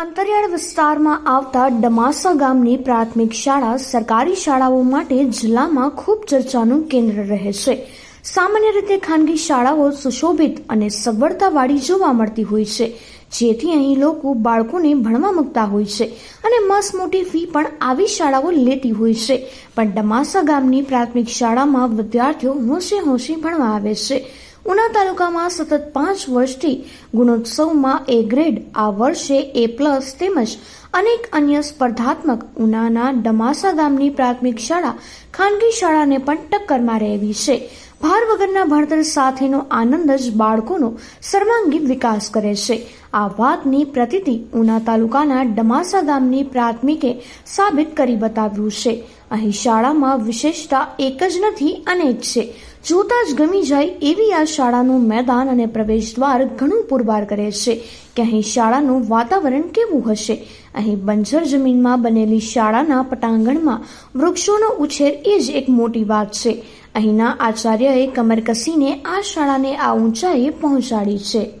અંતરિયાળ વિસ્તારમાં આવતા ડમાસા ગામની પ્રાથમિક શાળા સરકારી શાળાઓ માટે જિલ્લામાં ખૂબ ચર્ચાનું કેન્દ્ર રહે છે. સામાન્ય રીતે ખાનગી શાળાઓ સુશોભિત અને સગવડતાવાળી જોવા મળતી હોય છે, જેથી અહીં લોકો બાળકોને ભણવા મૂકતા હોય છે અને મસ મોટી ફી પણ આવી શાળાઓ લેતી હોય છે. પણ ડમાસા ગામની પ્રાથમિક શાળામાં વિદ્યાર્થીઓ હોંશે હોંશે ભણવા આવે છે. ઉના તાલુકામાં સતત પાંચ વર્ષથી ગુણોત્સવમાં એ ગ્રેડ આ વર્ષે એ પ્લસ તેમજ અનેક અન્ય સ્પર્ધાત્મક ઉનાના ડમાસા ગામની પ્રાથમિક શાળા ખાનગી શાળાને પણ ટક્કરમાં રહેવી છે. ભાર વગરના ભણતર સાથેનો આનંદ જ બાળકોનો સર્વાંગી વિકાસ કરે છે. આ વાતની પ્રતિતિ ઉના તાલુકાના ડમાસા ગામની પ્રાથમિકે સાબિત કરી બતાવ્યું છે. અહીં શાળામાં વિશેષતા એક જ નથી, અનેક છે. જોતા જ ગમી જાય એવી આ શાળાનું મેદાન અને પ્રવેશ દ્વાર ઘણું પુરવાર કરે છે. કે અહીં શાળાનું વાતાવરણ કેવું હશે? અહીં બંજર જમીનમાં બનેલી શાળાના પટાંગણમાં વૃક્ષોનો ઉછેર એ જ એક મોટી વાત છે. અહીંના આચાર્યએ કમર કસીને આ શાળાને આ ઊંચાઈએ પહોંચાડી છે.